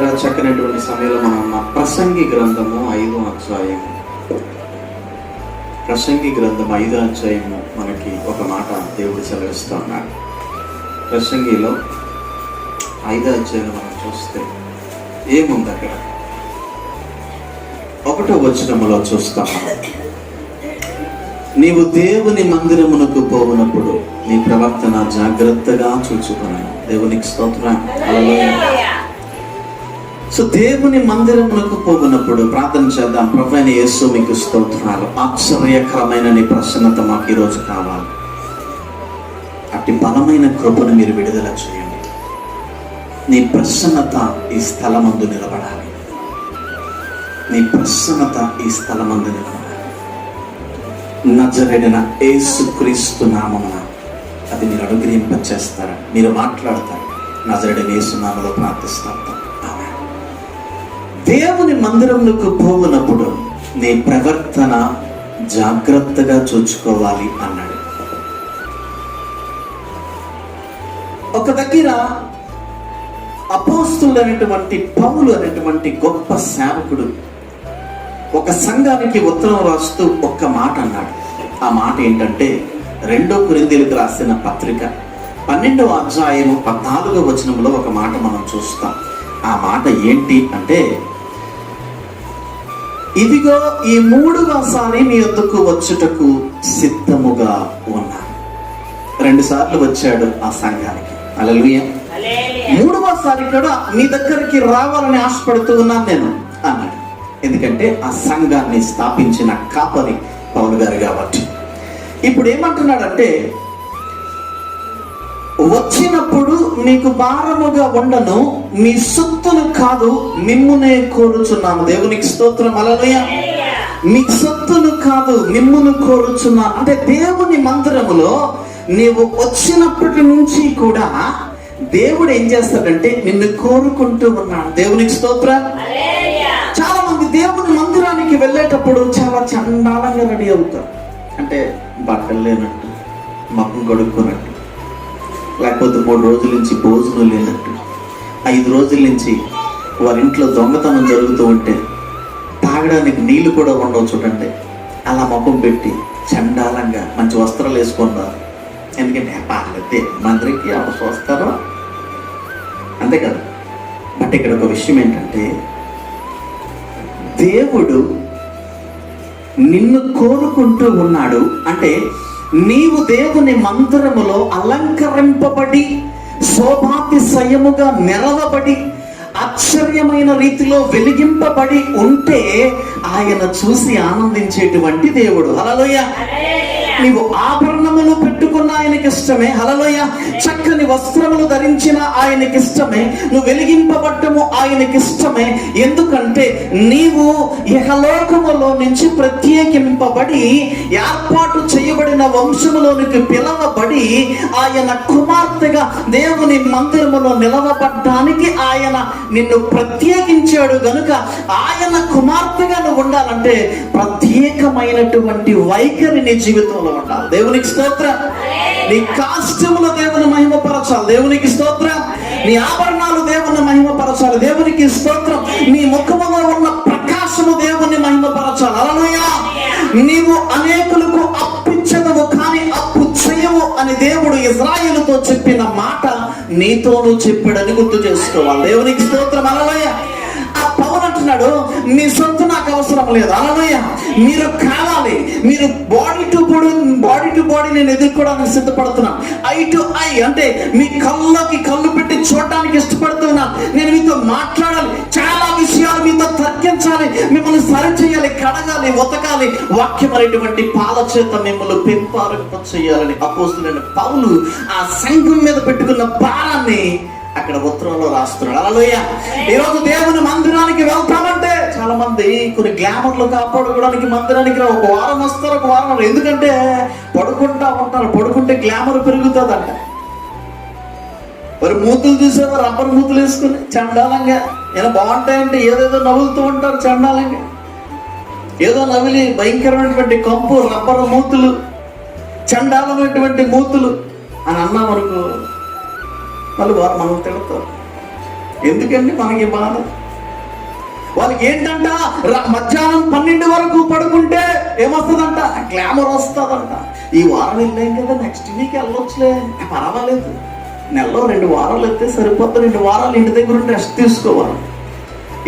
చాలా చక్కనటువంటి సమయంలో మనం ఉన్న ప్రసంగి గ్రంథము ఐదో అధ్యాయము. ప్రసంగి గ్రంథం ఐదో అధ్యాయము మనకి ఒక మాట దేవుడు సెలవిస్తూ ఉన్నాడు. ప్రసంగిలో ఐదో అధ్యాయం మనం చూస్తే ఏముంది అక్కడ? ఒకటో వచనములో చూస్తాం. నీవు దేవుని మందిరమునకు పోవునప్పుడు నీ ప్రవర్తన జాగ్రత్తగా చూచుకున్నాను దేవునికి స్తోత్రం. అలా సో దేవుని మందిరమునకు పోగునప్పుడు ప్రార్థన చేద్దాం. ప్రభైన యేసు మీకు స్తోత్రాలు. ఆశ్చర్యకరమైన నీ ప్రసన్నత మాకు ఈరోజు కావాలి. అట్టి బలమైన కృపను మీరు విడుదల చేయండి. నీ ప్రసన్నత ఈ స్థలమందు నిలబడాలి. నీ ప్రసన్నత ఈ స్థలమందు నిలబడాలి. నజరెడిన ఏసు క్రీస్తు నామమున అది మీరు అనుగ్రహింపచేస్తారా మీరు మాట్లాడతారు. నజరెడిన యేసు నామలో ప్రార్థిస్తారు దేవుని మందిరంలోకి పోవునప్పుడు నీ ప్రవర్తన జాగ్రత్తగా చూసుకోవాలి అన్నాడు. ఒక దగ్గర అపోస్తులు అనేటువంటి పౌలు అనేటువంటి గొప్ప సేవకుడు ఒక సంఘానికి ఉత్తరం రాస్తూ ఒక్క మాట అన్నాడు. ఆ మాట ఏంటంటే రెండో కురిందీలకు రాసిన పత్రిక పన్నెండవ అధ్యాయము పద్నాలుగో వచనంలో ఒక మాట మనం చూస్తాం. ఆ మాట ఏంటి అంటే ఇదిగో ఈ మూడవసారి మీ వద్దకు వచ్చుటకు సిద్ధముగా ఉన్నాను రెండు సార్లు వచ్చాడు ఆ సంఘానికి. అలలుయ మూడవసారి కూడా మీ దగ్గరికి రావాలని ఆశపడుతూ ఉన్నాను నేను అన్నాడు. ఎందుకంటే ఆ సంఘాన్ని స్థాపించిన కాపరి పౌలు గారు కాబట్టి. ఇప్పుడు ఏమంటున్నాడంటే వచ్చినప్పుడు మీకు భారముగా ఉండను మీ సొత్తును కాదు మిమ్మునే కోరుచున్నాము. దేవునికి స్తోత్రం అలలుయ మీ సొత్తును కాదు మిమ్మును కోరుచున్నాను అంటే దేవుని మందిరములో నీవు వచ్చినప్పటి నుంచి కూడా దేవుడు ఏం చేస్తాడంటే నిన్ను కోరుకుంటూ ఉన్నాడు. దేవునికి స్తోత్రం. చాలా మంది దేవుని మందిరానికి వెళ్ళేటప్పుడు చాలా చండాలంగా రెడీ అవుతారు. అంటే బట్టలు లేనట్టు మకం కొడుక్కున్నట్టు లేకపోతే మూడు రోజుల నుంచి భోజనం లేనట్టు. ఐదు రోజుల నుంచి వారి ఇంట్లో దొంగతనం జరుగుతూ ఉంటే తాగడానికి నీళ్ళు కూడా ఉండవు చూడండి. అలా ముఖం పెట్టి చండాలంగా మంచి వస్త్రాలు వేసుకున్నారు ఎందుకంటే పార్లతే మందరికి అవసరం వస్తారో అంతే కదా? బట్ ఇక్కడ ఒక విషయం ఏంటంటే దేవుడు నిన్ను కోరుకుంటూ ఉన్నాడు అంటే నీవు దేవుని మందిరములో అలంకరింపబడి శోభాతిశయముగా నిలవబడి ఆశ్చర్యమైన రీతిలో వెలిగింపబడి ఉంటే ఆయన చూసి ఆనందించేటువంటి దేవుడు. అలలోయ నీవు ఆభరణములు పెట్టుకున్న ఆయనకి ఇష్టమే. హలలోయ చక్కని వస్త్రములు ధరించిన ఆయనకి ఇష్టమే. నువ్వు వెలిగింపబట్టము ఆయనకి ఇష్టమే. ఎందుకంటే నీవు ఇహలోకములో నుంచి ప్రత్యేకింపబడి ఏర్పాటు చేయబడిన వంశములోనికి పిలవబడి ఆయన కుమార్తెగా దేవుని మందిరములో నిలవబడ్డానికి ఆయన నిన్ను ప్రత్యేకించాడు గనుక ఆయన కుమార్తెగా నువ్వు ఉండాలంటే ప్రత్యేకమైనటువంటి వైఖరి నీ జీవితంలో ఉండాలి. దేవునికి స్తోత్ర. నీ కాష్టములు దేవుని మహిమపరచాలి దేవునికి స్తోత్ర. నీ ఆభరణాలు దేవుని మహిమపరచాలి దేవునికి స్తోత్రం. నీ ముఖములో ఉన్న ప్రకాశము దేవుని మహిమపరచాలి అలనయ్యా నీవు అనేకులకు అప్పించదవు కానీ అప్పు చేయవు అని దేవుడు ఇజ్రాయేలుతో చెప్పిన మాట నీతోనూ చెప్పాడని గుర్తు చేసుకోవాలి. దేవునికి స్తోత్రం. అలనయ్యా అంటున్నాడు మీ సొంత నాకు అవసరం లేదు. అలలోయ. మీరు కావాలి. మీరు body to body body to body నేను ఎదుర్కోవడానికి సిద్ధపడుతున్నా. ఐ టు ఐ అంటే మీ కళ్ళకి కళ్ళు పెట్టి చూడడానికి ఇష్టపడుతున్నా నేను మీతో మాట్లాడాలి. చాలా విషయాలు మీతో తగ్గించాలి మిమ్మల్ని సరి చేయాలి కడగాలి ఉతకాలి వాక్యం అనేటువంటి పాల చేత మిమ్మల్ని పెంపారింప చేయాలని అపోస్తులైన పౌలు ఆ సంఘం మీద పెట్టుకున్న భారాన్ని అక్కడ ఉత్తరంలో రాస్తున్నాడు. అలలోయ ఈరోజు దేవుని మందిరానికి వెళ్తామంటే చాలా మంది కొన్ని గ్లామర్లు కాపాడుకోవడానికి మందిరానికి ఒక వారం వస్తారు ఒక వారం ఎందుకంటే పడుకుంటా ఉంటారు. పడుకుంటే గ్లామర్ పెరుగుతుందంట. మరి మూతులు చూసేవారు రబ్బర్ మూతులు వేసుకుని చండాలంగా. ఇలా బాగుంటాయంటే ఏదేదో నవ్వులుతూ ఉంటారు చండాలంగా. ఏదో నవిలి భయంకరమైనటువంటి కంపు రబ్బర్ మూతులు చండాలమైనటువంటి మూతులు అని అన్నా వరకు వాళ్ళు వారు మనం తిడతారు ఎందుకండి మనకి బాధ? వాళ్ళకి ఏంటంట? మధ్యాహ్నం పన్నెండు వరకు పడుకుంటే ఏమొస్తుందంట? గ్లామర్ వస్తుందంట. ఈ వారం వెళ్ళాం కదా నెక్స్ట్ వీక్ వెళ్ళొచ్చులే. పర్వాలేదు. నెలలో రెండు వారాలు వెళ్తే సరిపోతుంది రెండు వారాలు ఇంటి దగ్గర ఉండి రెస్ట్ తీసుకోవాలి.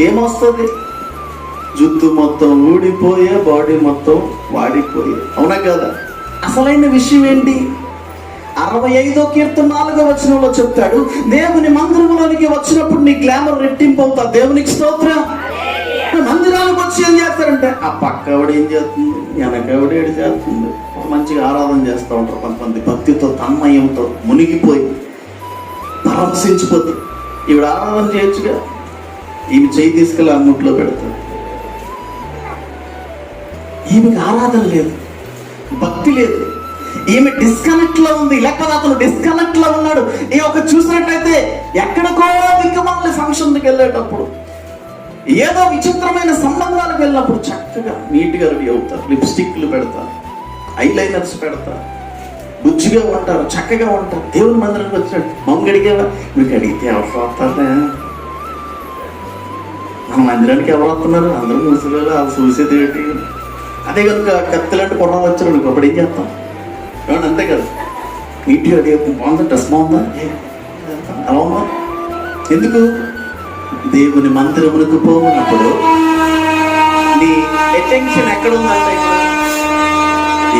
ఏమొస్తుంది? జుత్తు మొత్తం ఊడిపోయే బాడీ మొత్తం వాడిపోయే. అవునా కదా? అసలైన విషయం ఏంటి? అరవై ఐదో కీర్తన నాలుగో వచనంలో చెప్తాడు దేవుని మందిరంలోనికి వచ్చినప్పుడు నీ గ్లామర్ రెట్టింపు అవుతా దేవునికి స్తోత్రం. మందిరానికి వచ్చి ఏం చేస్తారంటే ఆ పక్క ఆవిడ ఏం చేస్తుంది? వెనక ఆవిడ ఏడు చేస్తుంది? మంచిగా ఆరాధన చేస్తూ ఉంటారు కొంతమంది భక్తితో తన్మయంతో మునిగిపోయి పరవశించిపోతారు ఈవిడ ఆరాధన చేయొచ్చుగా? ఈమె చేయి తీసుకెళ్ళి ఆ ముట్లో పెడతారు. ఈమెకి ఆరాధన లేదు భక్తి లేదు. ఈమె డిస్కనెక్ట్లో ఉంది. లేకపోతే అతను డిస్కనెక్ట్లో ఉన్నాడు. ఈ ఒక చూసినట్లయితే ఎక్కడికో దిక్కుమాల ఫంక్షన్కి వెళ్ళేటప్పుడు ఏదో విచిత్రమైన సంబంధాలకు వెళ్ళినప్పుడు చక్కగా నీట్గా రెడీ అవుతారు. లిప్స్టిక్లు పెడతారు. ఐలైనర్స్ పెడతారు. బుజ్జిగా ఉంటారు. చక్కగా ఉంటారు. దేవుని మందిరానికి వచ్చినట్టు. మమ్మల్ని అడిగేవా మీకు అడిగితే ఎవరు వస్తారా మన మందిరానికి ఎవరు వస్తున్నారు? అందరూ ముసలి వాళ్ళు చూసేది ఏంటి? అదే కనుక కత్తిలాంటి పొడవ వచ్చారు అనుకో అప్పుడు ఏం చేస్తాం? ఏమన్నా అంతే కదా? నీట్గా అది బాగుందా? డ్రెస్ బాగుందా? అలా ఉందా? ఎందుకు? దేవుని మందిరమునకు పోవునప్పుడు నీ అటెన్షన్ ఎక్కడ ఉందంటే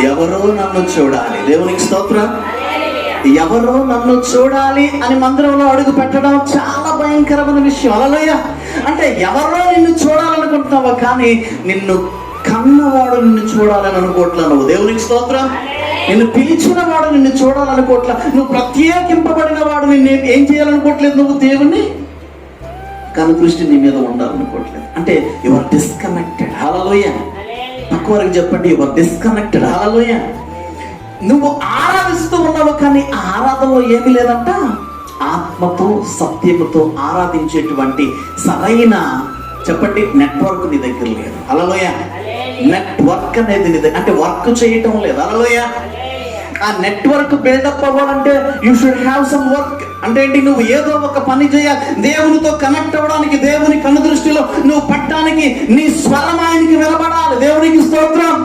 ఎవరో నన్ను చూడాలి. దేవునికి స్తోత్రం. ఎవరో నన్ను చూడాలి అని మందిరంలో అడుగు పెట్టడం చాలా భయంకరమైన విషయం. అలలోయ. అంటే ఎవరో నిన్ను చూడాలనుకుంటున్నావా కానీ నిన్ను కన్నవాడు నిన్ను చూడాలని అనుకోవట్లా నువ్వు. దేవునికి స్తోత్రం. నిన్ను పిలిచిన వాడు నిన్ను చూడాలనుకోవట్లా. నువ్వు ప్రత్యేకింపబడిన వాడు నిన్ను ఏం చేయాలనుకోవట్లేదు నువ్వు దేవుణ్ణి? కను దృష్టి నీ మీద ఉండాలనుకోవట్లేదు. అంటే యువర్ డిస్కనెక్టెడ్ హలోయ తక్కువ వరకు చెప్పండి యువర్ డిస్కనెక్టెడ్ హలోయ నువ్వు ఆరాధిస్తూ ఉన్నావు కానీ ఆ ఆరాధనలో ఏమీ లేదంట? ఆత్మతో సత్యముతో ఆరాధించేటువంటి సరైన చెప్పండి నెట్వర్క్ నీ దగ్గర లేదు. అలలోయ నెట్వర్క్ అనేది నీ దగ్గర అంటే వర్క్ చేయటం లేదు. అలలోయ ఆ నెట్వర్క్ బిల్డప్ అవ్వాలంటే you should have some work అంటే ఏంటి? నువ్వు ఏదో ఒక పని చేయాలి. దేవునితో కనెక్ట్ అవ్వడానికి దేవుని కను దృష్టిలో నువ్వు పట్టడానికి నీ స్వరం ఆయనకి నిలబడాలి దేవునికి స్తోత్రం.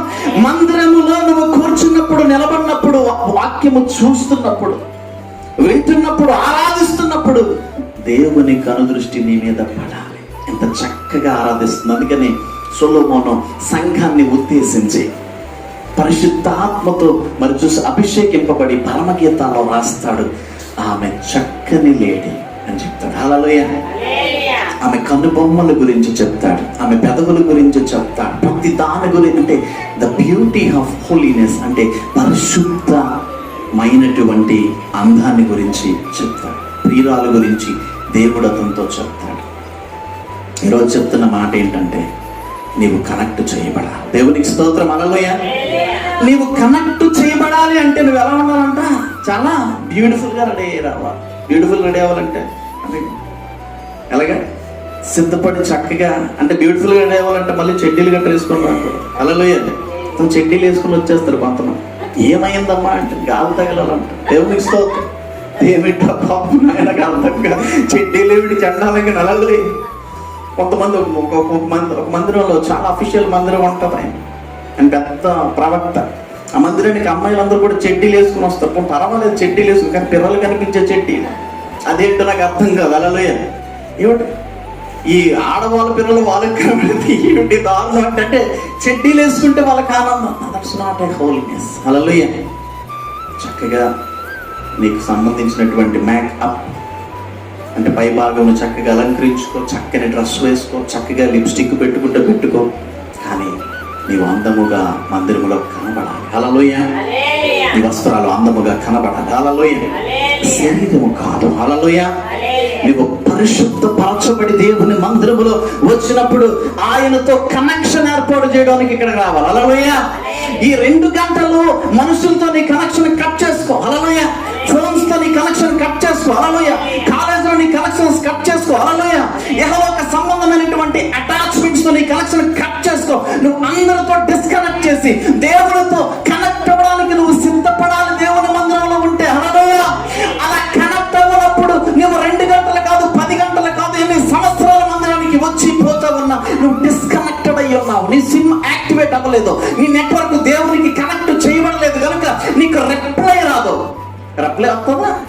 మందిరములో నువ్వు కూర్చున్నప్పుడు నిలబడినప్పుడు వాక్యము చూస్తున్నప్పుడు వింటున్నప్పుడు ఆరాధిస్తున్నప్పుడు దేవుని కనుదృష్టి నీ మీద పడాలి. ఎంత చక్కగా ఆరాధిస్తుంది అందుకని సొలోమోను సంఘాన్ని ఉద్దేశించి పరిశుద్ధాత్మతో మరి చూసి అభిషేకింపబడి పరమగీతాల్లో రాస్తాడు. ఆమె చక్కని లేడి అని చెప్తాడు. హల్లెలూయా. ఆమె కనుబొమ్మల గురించి చెప్తాడు. ఆమె పెదవుల గురించి చెప్తాడు. ప్రతి దాని గురించి అంటే ద బ్యూటీ ఆఫ్ హోలీనెస్ అంటే పరిశుద్ధమైనటువంటి అందాన్ని గురించి చెప్తాడు. ప్రియురాల గురించి దేవుడు అతనితో చెప్తాడు. ఈరోజు చెప్తున్న మాట ఏంటంటే నీవు కనెక్ట్ చేయబడాలి. దేవునికి స్తోత్రం. అలలోయ నీవు కనెక్ట్ చేయబడాలి అంటే నువ్వు ఎలా ఉండాలంట? చాలా బ్యూటిఫుల్గా రెడీ అయ్యి రావాలి బ్యూటిఫుల్ రెడీ అవ్వాలంటే అంటే ఎలాగా? సిద్ధపడి చక్కగా అంటే బ్యూటిఫుల్గా రెడీ అవ్వాలంటే మళ్ళీ చెడ్డీలు గట్ట వేసుకొని రాకూడదు అలలోయ చెడ్డీలు వేసుకొని వచ్చేస్తారు కొంతమంది ఏమైందమ్మా అంటే గాలి తగలాలంట. దేవుని స్తోత్రం. ఏమిటో పాపం ఆయనకు అర్థం కాదు చెడ్డీలు ఏమిటి చండాలంగా నలలు. కొంతమంది ఒక మంది ఒక మందిరంలో చాలా అఫీషియల్ మందిరం ఉంటుంది ఆయన. అండ్ పెద్ద ప్రవక్త. ఆ మందిరానికి అమ్మాయిలందరూ కూడా చెడ్డీలు వేసుకుని వస్తారు. పర్వాలేదు చెడ్డీలు వేసుకుని కానీ పిల్లలు కనిపించే చెడ్డీలు. అదేంటో నాకు అర్థం కాదు అలలోయ. ఏమిటి? ఈ ఆడవాళ్ళ పిల్లలు వాళ్ళకి కనబడితే ఏమిటి దారుణం అంటే చెడ్డీలు వేసుకుంటే వాళ్ళకి ఆనందం. దట్స్ నాట్ ఏ హోల్నెస్ అలలోయ. చక్కగా నీకు సంబంధించినటువంటి మేకప్ అంటే పై భాగంలో చక్కగా అలంకరించుకో చక్కని డ్రెస్ వేసుకో చక్కగా లిప్స్టిక్ పెట్టుకుంటే పెట్టుకో. కానీ నీవు అందముగా మందిరములో కనబడాలి. అలలోయ నీ వస్త్రాలు అందముగా కనబడాలి. అలలోయ శరీరము కాదు. అలలోయ నీవు పరిశుద్ధపరచబడి దేవుని మందిరములో వచ్చినప్పుడు ఆయనతో కనెక్షన్ ఏర్పాటు చేయడానికి ఇక్కడ రావాలి. అలలోయ ఈ రెండు గంటలు మనుషులతో నీ కనెక్షన్ కట్ చేసుకో. అలలోయ ఫోన్స్తో నీ కనెక్షన్ కట్ చేసుకో. అలలోయ కాలేజ్లో నీ కనెక్షన్స్ కట్ చేసుకో. అలలోయ ఏదో ఒక సంబంధమైనటువంటి అటాచ్మెంట్స్తో నీ కనెక్షన్ కట్ చేసుకో. నువ్వు అందరితో డిస్కనెక్ట్ చేసి దేవుడితో కనెక్ట్ అవ్వడానికి నువ్వు సిద్ధపడాలి. దేవుని మందిరంలో ఉంటే. అలలోయ అలా కనెక్ట్ అవ్వనప్పుడు నువ్వు రెండు గంటలు కాదు పది గంటలు కాదు అని సంవత్సరాల మందిరానికి వచ్చి పోచాలన్నా నువ్వు డిస్కనెక్టెడ్ అయ్యి ఉన్నావు. నీ సిమ్ యాక్టివేట్ అవ్వలేదు. నీ నెట్వర్క్ దేవునికి కనెక్ట్ చేయబడలేదు. కనుక నీకు రిప్లై రాదు. రిప్లై వస్తావా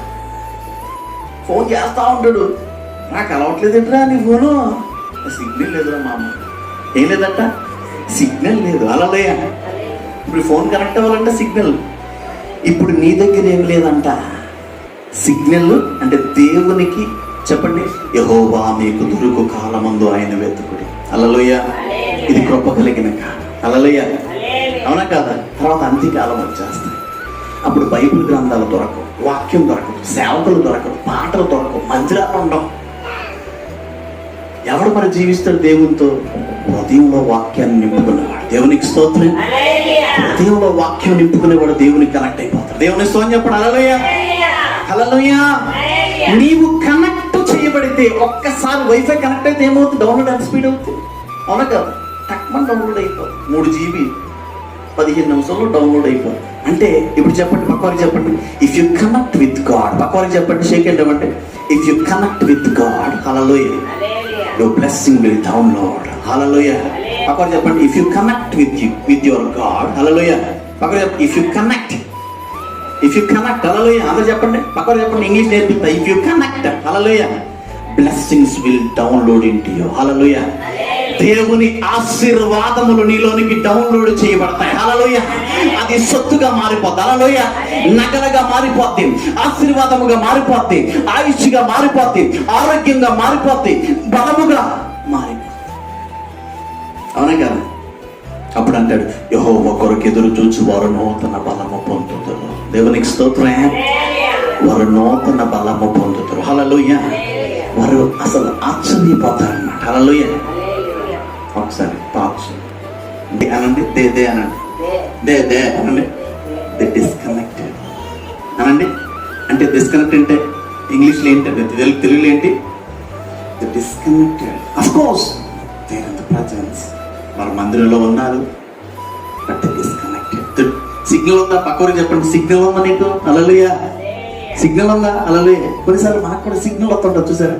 ఫోన్ చేస్తా ఉంటాడు నాకు అలవట్లేదంటరా నీ ఫోను? సిగ్నల్ లేదురా మా అమ్మ ఏం లేదంట? సిగ్నల్ లేదు. అలా ఇప్పుడు ఫోన్ కనెక్ట్ అవ్వాలంటే సిగ్నల్. ఇప్పుడు నీ దగ్గర ఏం లేదంట. సిగ్నల్ అంటే దేవునికి చెప్పండి. యహోవా మీకు దొరుకు కాలమందు ఆయన వెతుకుడి. అలలోయ. ఇది కృప కలిగిన కాలం. అలలోయ. అవునా కాదా? తర్వాత అంత్యకాలం వచ్చేస్తా. అప్పుడు బైబిల్ గ్రంథాలు దొరకవు వాక్యం దొరకదు సేవకులు దొరకవు పాటలు దొరకవు మందిరాలు ఉండవు. ఎవడు మరి జీవిస్తాడు దేవునితో? హృదయంలో వాక్యాన్ని నింపుకునేవాడు. దేవునికి స్తోత్రం. హృదయంలో వాక్యం నింపుకునేవాడు దేవునికి కనెక్ట్ అయిపోతాడు. దేవుని స్తోత్రం చెప్పడు. అలలోయ అలలోయ నీవు కనెక్ట్ చేయబడితే ఒక్కసారి వైఫై కనెక్ట్ అయితే ఏమవుతుంది? డౌన్లోడ్ ఎంత స్పీడ్ అవుతుంది. అవునా కదా? తక్కువ డౌన్లోడ్ అయిపోతుంది. మూడు జీబీ పదిహేను నిమిషాల్లో డౌన్లోడ్ అయిపోతుంది అంటే ఇప్పుడు చెప్పండి పక్కవారికి చెప్పండి. If you connect with God పక్కవారికి చెప్పండి షేక్ అంటే if you connect with God hallelujah your blessing will download hallelujah పక్కవారికి చెప్పండి if you connect with you with your God hallelujah పక్కన if you connect if you connect hallelujah అందరూ చెప్పండి పక్కన చెప్పండి English నేర్పిస్తా. If you connect hallelujah blessings will download into you hallelujah దేవుని ఆశీర్వాదములు నీలోనికి download చేయబడతాయి. అలలోయ అది సొత్తుగా మారిపోద్ది. అలలోయ నగలగా మారిపోద్ది. ఆశీర్వాదముగా మారిపోద్ది. ఆయుష్గా మారిపోద్ది. ఆరోగ్యంగా మారిపోద్ది. బలముగా మారిపోద్ది. అవునా కదా? అప్పుడు అంటాడు యహో ఒకరికి ఎదురు చూచి వారు నూతన బలము పొందుతారు దేవునికి స్తోత్రం. వారు నూతన బలము పొందుతారు హలలోయ వారు అసలు ఆశ్చర్యపోతారు అన్నమాట హలలోయ ఒకసారి పాచు అనండి దే దే అనండి. దే దే అనండి. దే డిస్కనెక్టెడ్ అనండి? అంటే డిస్కనెక్ట్ అంటే ఇంగ్లీష్లో ఏంటంటే తెలుగు తెలుగులో ఏంటి? The disconnected of course there in the presence వారు మందిరంలో ఉన్నారు. బట్ డిస్కనెక్టెడ్ సిగ్నల్ ఉందా? పక్కవరికి చెప్పండి. సిగ్నల్ ఉందా నీకు? అలలుయా సిగ్నల్ ఉందా? అలలుయా కొన్నిసార్లు మనకు కూడా సిగ్నల్ వస్తుంటుంది. చూసారా?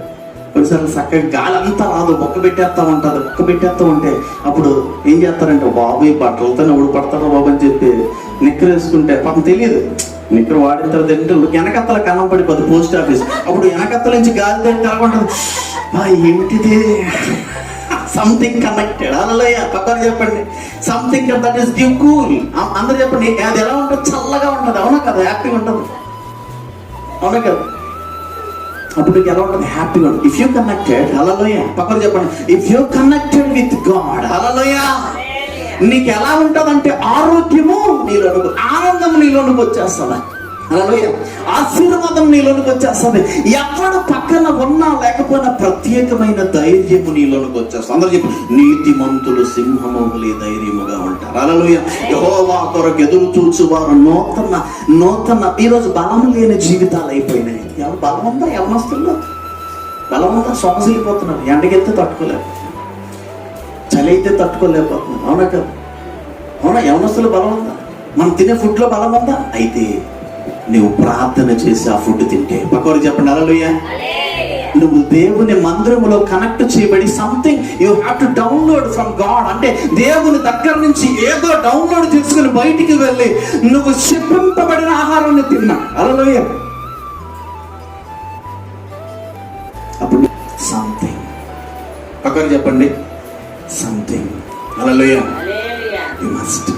ఒకసారి చక్కగా గాలి అంతా రాదు. మొక్క పెట్టేస్తా ఉంటుంది. మొక్క పెట్టేస్తా ఉంటే అప్పుడు ఏం చేస్తారంటే బాబు ఈ బట్టలతో ఎవడు పడతారో బాబు అని చెప్పి నిక్కర్ వేసుకుంటే పాపం తెలియదు. నిక్కర్ వాడిన తర్వాత ఏంటంటే వెనకత్తల కన్నం పడిపోద్ది పోస్ట్ ఆఫీస్. అప్పుడు వెనకత్తల నుంచి గాలి తేలి కలగంటుంది. ఏమిటిది? సంథింగ్ కనెక్టెడ్ అలలయ్య పక్కన చెప్పండి. Something that is give cool అందరు చెప్పండి. అది ఎలా ఉంటుంది? చల్లగా ఉంటుంది. అవునా కదా? హ్యాపీగా ఉంటుంది. అవునా కదా? అప్పుడు మీకు ఎలా ఉంటుంది? హ్యాపీగా ఉంటుంది. ఇఫ్ యూ కనెక్టెడ్ హలలోయ పక్కన చెప్పండి. If you connected with God hallelujah నీకు ఎలా ఉంటుందంటే ఆరోగ్యము నీలోనికి ఆనందం నీలోనికి వచ్చేస్తుంది. అలలోయ ఆశీర్వాదం నీలోనికి వచ్చేస్తుంది. ఎవడు పక్కన ఉన్నా లేకపోయినా ప్రత్యేకమైన ధైర్యము నీలోనికి వచ్చేస్తుంది. అందరూ చెప్పు నీతిమంతులు సింహము వలె ధైర్యముగా ఉంటారు. అలలోయ యహోవా కొరకు ఎదురు చూచువారు నూతన నూతన ఈరోజు బలం లేని జీవితాలు అయిపోయినాయి. ఎవరు బలం ఉందా ఎవరినొస్తుందో బలం ఉందా సొమసిల్లిపోతున్నారు ఎండకెత్తే తట్టుకోలేరు చలి అయితే తట్టుకోలేకపోతున్నారు. అవునా కదా? అవునా? యవనస్తులు బలం ఉందా మనం తినే ఫుడ్లో బలం ఉందా అయితే నువ్వు ప్రార్థన చేసి ఆ ఫుడ్ తింటే పక్కవారు చెప్పండి. అలలుయ్యా నువ్వు దేవుని మందిరములో కనెక్ట్ చేయబడి something you have to download from God అంటే దేవుని దగ్గర నుంచి ఏదో డౌన్లోడ్ చేసుకుని బయటికి వెళ్ళి నువ్వు చెప్పింపబడిన ఆహారాన్ని తిన్నా. అలలుయ్య పక్కన చెప్పండి. సంథింగ్ అలలుయ్య యు మస్ట్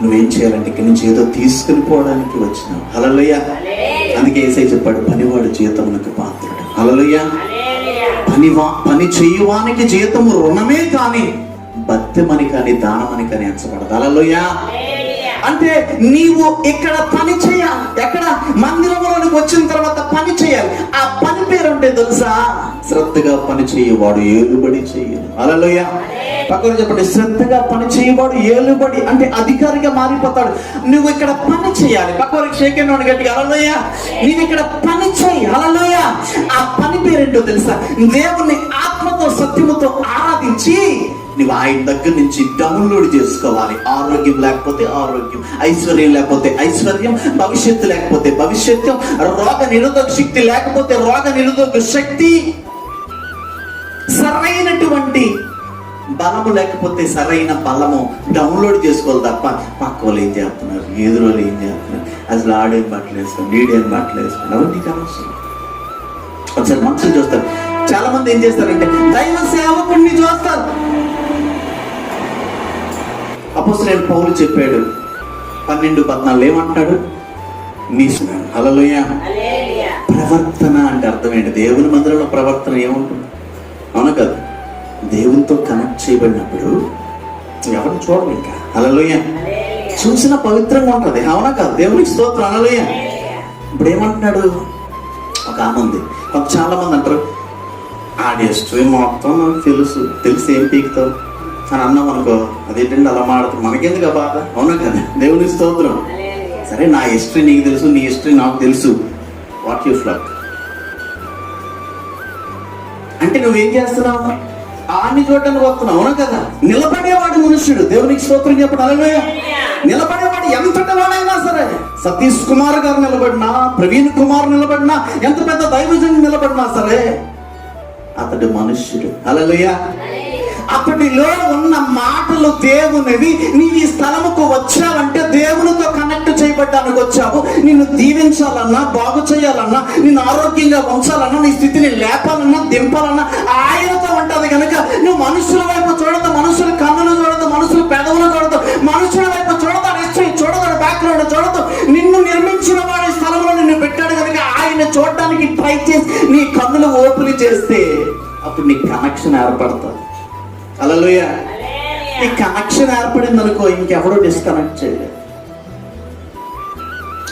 నువ్వేం చేయాలంటే ఇక్కడి నుంచి ఏదో తీసుకుని పోవడానికి వచ్చినావు. హలలుయ్య అందుకే ఏసై చెప్పాడు పనివాడు జీతమునకు పాత్రుడు. హలలుయ్య పని పని చేయువానికి జీతము రుణమే కానీ బత్తెమని కానీ దానమని కానీ ఎంచబడదు. హలలుయ్య అంటే నీవు ఇక్కడ పని చేయాలి ఎక్కడ మందిరంలోనికి వచ్చిన తర్వాత పని చేయాలి. ఆ పని పేరు అంటే తెలుసా? శ్రద్ధగా పని చేయవాడు ఏలుబడి చేయదు అలలోయ పక్కన చెప్పండి శ్రద్ధగా పని చేయవాడు ఏలుబడి అంటే అధికారిగా మారిపోతాడు. నువ్వు ఇక్కడ పని చేయాలి. పక్కవారికి షేకెన్ గట్టిగా. అలలోయ నీవు ఇక్కడ పని చేయి. అలలోయ ఆ పని పేరేంటో తెలుసా? దేవుణ్ణి ఆత్మతో సత్యముతో ఆరాధించి నువ్వు ఆయన దగ్గర నుంచి డౌన్లోడ్ చేసుకోవాలి. ఆరోగ్యం లేకపోతే ఆరోగ్యం ఐశ్వర్యం లేకపోతే ఐశ్వర్యం భవిష్యత్తు లేకపోతే భవిష్యత్తు రోగ నిరోధక శక్తి లేకపోతే రోగ నిరోధక శక్తి. సరైనటువంటి బలము లేకపోతే సరైన బలము డౌన్లోడ్ చేసుకోవాలి తప్ప పక్క వాళ్ళు ఏం చేస్తున్నారు? ఎదురు వాళ్ళు ఏం చేస్తున్నారు? అసలు ఆడేం బట్టలు వేసుకోండి వీడేం బట్టలు వేసుకోండి అవన్నీ కావచ్చు ఒకసారి మనుషులు చూస్తారు చాలా మంది ఏం చేస్తారంటే దైవ సేవకుడిని చూస్తారు. అపోసరైన పౌలు చెప్పాడు పన్నెండు పద్నాలుగు ఏమంటాడు? నీ హలలోయ ప్రవర్తన అంటే అర్థం ఏంటి? దేవుని మందిరంలో ప్రవర్తన ఏముంటుంది? అవును కదా? దేవునితో కనెక్ట్ చేయబడినప్పుడు ఎవరిని చూడరు ఇంకా. హలలోయ చూసిన పవిత్రంగా ఉంటుంది. అవునా కాదు? దేవునికి స్తోత్రం. హలలోయ ఇప్పుడు ఏమంటున్నాడు? ఒక ఆమె ఉంది. ఒక చాలా మంది అంటారు ఆడేస్తూ మొత్తం నాకు తెలుసు తెలిసి ఏం పీకుతావు? అని అన్నాం అనుకో అదేంటండి అలా మాడుతుంది మనకెందుకు ఆ బాధ? అవునా కదా? దేవుని స్తోత్రం. సరే నా హిస్టరీ నీకు తెలుసు నీ హిస్టరీ నాకు తెలుసు. వాట్ యూ ఫ్లక్ అంటే నువ్వేం చేస్తున్నావు? ఆన్ని చూడటానికి వస్తున్నావు అవునా కదా? నిలబడేవాడు మనుషుడు. దేవునికి స్తోత్రం చెప్పడం. అలాగే నిలబడేవాడు ఎంతటి వాడైనా సరే సతీష్ కుమార్ గారు నిలబడినా ప్రవీణ్ కుమార్ నిలబడినా ఎంత పెద్ద దైవజన్ నిలబడినా సరే అతడు మనుష్యుడు. అలలుయా అతడిలో ఉన్న మాటలు దేవునివి. నీవు ఈ స్థలముకు వచ్చావంటే దేవునితో కనెక్ట్ చేయబడ్డానికి వచ్చావు. నిన్ను దీవించాలన్నా బాగు చేయాలన్నా నిన్ను ఆరోగ్యంగా ఉంచాలన్నా నీ స్థితిని లేపాలన్నా దింపాలన్నా ఆయనతో ఉంటుంది కనుక నువ్వు మనుషుల వైపు చూడదు మనుషుల కన్నులు చూడదు మనుషుల పెదవులు చూడదు మనుషుల వైపు చూడదు నిశ్చయం చూడదు బ్యాక్గ్రౌండ్ చూడదు నిన్ను నిర్మించిన వాడి స్థలంలో నిన్ను పెట్టాడు ఆయన చూడడానికి ట్రై చేసి నీ కన్నులు ఓపెన్ చేస్తే అప్పుడు నీ కనెక్షన్ ఏర్పడుతుంది. అలలోయ ఈ కనెక్షన్ ఏర్పడింది అనుకో ఇంకెవడో డిస్కనెక్ట్ చేయలేదు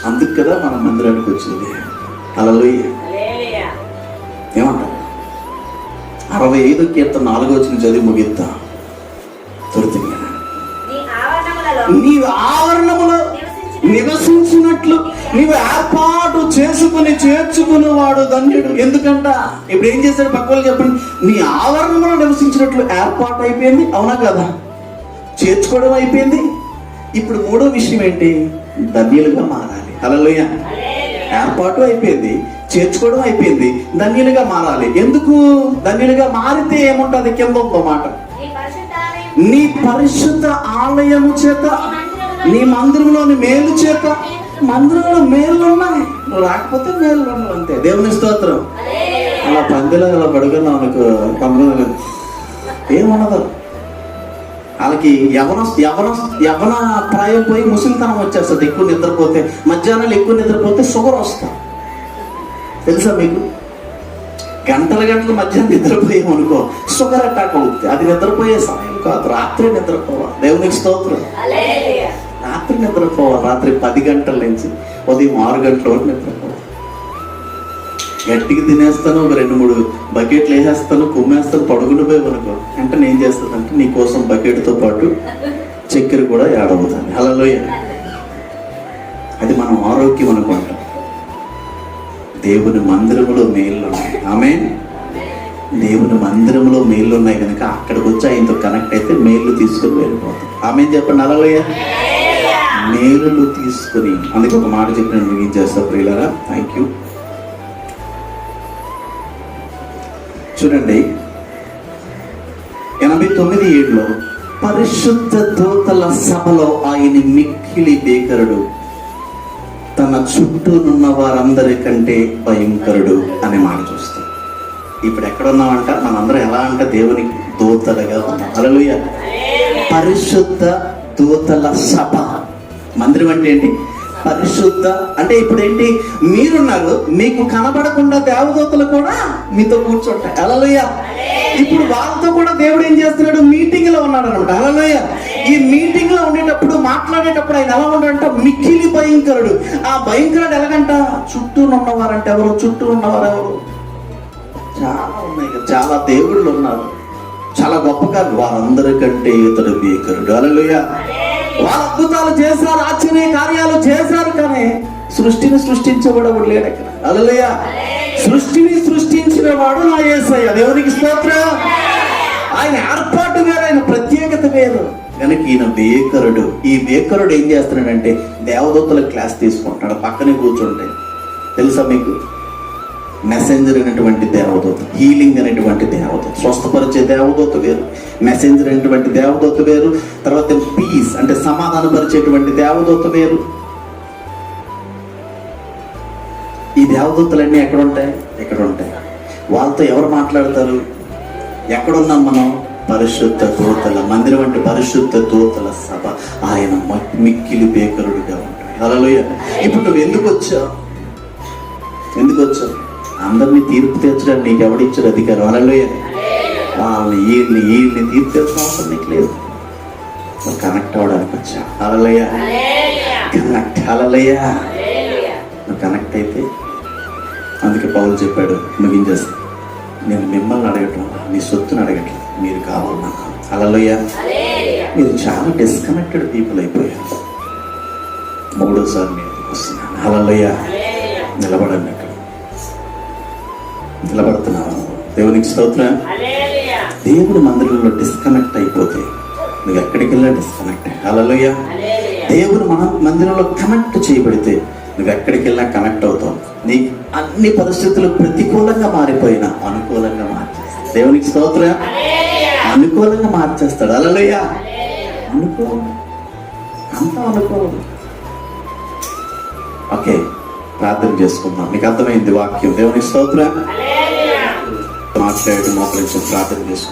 అందుకు కదా మన మందిరానికి వచ్చింది. అలలోయ ఏమంటారు? అరవై ఐదు కీర్తన నాలుగో వచ్చిన చదివి ముగిద్దా? త్వరితంగా. నీ ఆవరణములో నివసించినట్లు నీవు ఏర్పాటు చేసుకుని చేర్చుకునేవాడు ధన్యుడు ఎందుకంట? ఇప్పుడు ఏం చేశాడు పక్క వాళ్ళు చెప్పండి? నీ ఆవరణంలో నివసించినట్లు ఏర్పాటు అయిపోయింది అవునా కదా? చేర్చుకోవడం అయిపోయింది. ఇప్పుడు మూడో విషయం ఏంటి? ధన్యులుగా మారాలి. హల్లెలూయా. ఏర్పాటు అయిపోయింది చేర్చుకోవడం అయిపోయింది ధన్యులుగా మారాలి. ఎందుకు? ధన్యులుగా మారితే ఏముంటుంది? కింద ఉందో మాట. నీ పరిశుద్ధ ఆలయము చేత నీ మందిరంలోని మేలు చేత మందిరంలో మేలు ఉన్నాయి. నువ్వు రాకపోతే మేలు ఉండవు అంతే. దేవుని స్తోత్రం. అలా పందిలో అలా పడుకున్నావు అనుకో పందులు ఏమున్నదు వాళ్ళకి యవన యవన యవన ప్రాయం పోయి ముసలితనం వచ్చేస్తుంది. ఎక్కువ నిద్రపోతే మధ్యాహ్నాలు ఎక్కువ నిద్రపోతే షుగర్ వస్తా. తెలుసా మీకు? గంటల గంటల మధ్యాహ్నం నిద్రపోయాం అనుకో షుగర్ అటాక్ అవుతుంది అది నిద్రపోయే సమయం కాదు. రాత్రి నిద్రపోవాలి. దేవునికి స్తోత్రం. రాత్రి నిద్రపోవాలి. రాత్రి పది గంటల నుంచి ఉదయం ఆరు గంటల వరకు నిద్రపోవాలి. గట్టికి తినేస్తాను ఒక రెండు మూడు బకెట్లు వేసేస్తాను కుమ్మేస్తాను పడుకుని పోయి అనుకో వెంటనే ఏం చేస్తానంటే నీ కోసం బకెట్తో పాటు చక్కెర కూడా ఏడవుతుంది హలోయ అది మనం ఆరోగ్యం అనుకుంటాం. దేవుని మందిరములో మేళ్ళు ఉన్నాయి. ఆమె దేవుని మందిరంలో మేళ్ళు ఉన్నాయి కనుక అక్కడికి వచ్చి ఆయనతో కనెక్ట్ అయితే మేళ్ళు తీసుకొని వెళ్ళిపోతాం. ఆమె చెప్పండి. అలలోయ మేలులు తీసుకుని అందుకే ఒక మాట చెప్పిన మీకు చేస్తా ప్రియులరా. థ్యాంక్ యూ చూడండి. ఎనభై తొమ్మిది ఏడులో పరిశుద్ధ దూతల సభలో ఆయన మిక్కిలి బేకరుడు తన చుట్టూనున్న వారందరికంటే భయంకరుడు అనే మాట చూస్తాం ఇప్పుడు ఎక్కడ ఉన్నామంట? మనందరం ఎలా అంటే దేవునికి దూతలుగా ఉన్నాం. అలలుయ పరిశుద్ధ దూతల సభ. మందిరం అంటే ఏంటి? పరిశుద్ధ. అంటే ఇప్పుడు ఏంటి మీరున్నారు. మీకు కనబడకుండా దేవదూతలు కూడా మీతో కూర్చుంటాయి అలలోయ ఇప్పుడు వాళ్ళతో కూడా దేవుడు ఏం చేస్తున్నాడు? మీటింగ్లో ఉన్నాడు అనమాట అలలోయ ఈ మీటింగ్లో ఉండేటప్పుడు మాట్లాడేటప్పుడు ఆయన ఎలా ఉన్నాడంట మిక్కిలి భయంకరుడు. ఆ భయంకరుడు ఎలాగంట? చుట్టూ ఉన్నవారంట ఎవరు? చుట్టూ ఉన్నవారు ఎవరు? చాలా ఉన్నాయి చాలా దేవుళ్ళు ఉన్నారు. చాలా గొప్పగా వారందరికంటే ఇతడు భీకరుడు. అలలోయ వాళ్ళ అద్భుతాలు చేశారు ఆశ్చర్య కార్యాలు చేశారు కానీ సృష్టిని సృష్టించబడవుడు లేడు అక్కడ అలలుయ సృష్టిని సృష్టించిన వాడు నా యేసయ్య దేవునికి స్తోత్ర. ఆయన ఏర్పాటు వేరు ఆయన ప్రత్యేకత వేరు కనుక ఈయన బేకరుడు ఈ బేకరుడు ఏం చేస్తున్నాడంటే దేవదూతల క్లాస్ తీసుకుంటాడు పక్కనే కూర్చుంటే. తెలుసా మీకు? మెసెంజర్ అనేటువంటి దేవదూత హీలింగ్ అనేటువంటి దేవదూత స్వస్థపరిచే దేవదూత వేరు. మెసెంజర్ అనేటువంటి దేవదూత వేరు. తర్వాత పీస్ అంటే సమాధానపరిచేటువంటి దేవదూత వేరు. ఈ దేవదూతలన్నీ ఎక్కడ ఉంటాయి ఎక్కడ ఉంటాయి వాళ్ళతో ఎవరు మాట్లాడతారు? ఎక్కడున్నాం మనం? పరిశుద్ధ దూతల మందిరం అంటే పరిశుద్ధ దూతల సభ. ఆయన మిక్కిలి బేకరుడిగా ఉంటాడు. హల్లెలూయ ఇప్పుడు నువ్వు ఎందుకు వచ్చావు? ఎందుకు వచ్చావు? అందరినీ తీర్పు తీర్చడానికి నీకు ఎవడిచ్చాడు అధికారం? హల్లెలూయ. వాళ్ళని వీళ్ళని వీళ్ళని తీర్పు తీర్చడం అవసరం నీకు లేదు. కనెక్ట్ అవ్వడానికి వచ్చా హల్లెలూయ. కనెక్ట్ హల్లెలూయ. నువ్వు కనెక్ట్ అయితే అందుకే పౌలు చెప్పాడు ముగించేస్తా. నేను మిమ్మల్ని అడగటం మీ సొత్తుని అడగటం మీరు కావాలి నాకు. అలలోయ మీరు చాలా డిస్కనెక్టెడ్ పీపుల్ అయిపోయారు. మూడోసారి నేను వస్తున్నాను. అలలోయ నిలబడండి అక్కడ. నిలబడుతున్నాను దేవునికి స్తోత్రం. దేవుడు మందిరంలో డిస్కనెక్ట్ అయిపోతే నువ్వు ఎక్కడికి వెళ్ళా డిస్కనెక్ట్ అలలోయ దేవుడు మన మందిరంలో కనెక్ట్ చేయబడితే నువ్వు ఎక్కడికి వెళ్ళా కనెక్ట్ అవుతావు. నీ అన్ని పరిస్థితులు ప్రతికూలంగా మారిపోయినా అనుకూలంగా మార్చేస్తాడు దేవునికి స్తోత్రం. అనుకూలంగా మార్చేస్తాడు. అలలోయ అనుకూలం. అంతా అనుకూలం. ఓకే. ప్రార్థన చేసుకుందాం. మీకు అర్థమైంది వాక్యం? దేవునికి స్తోత్రం. మాట్లాడి మోకరించి ప్రార్థన చేసుకుందాం.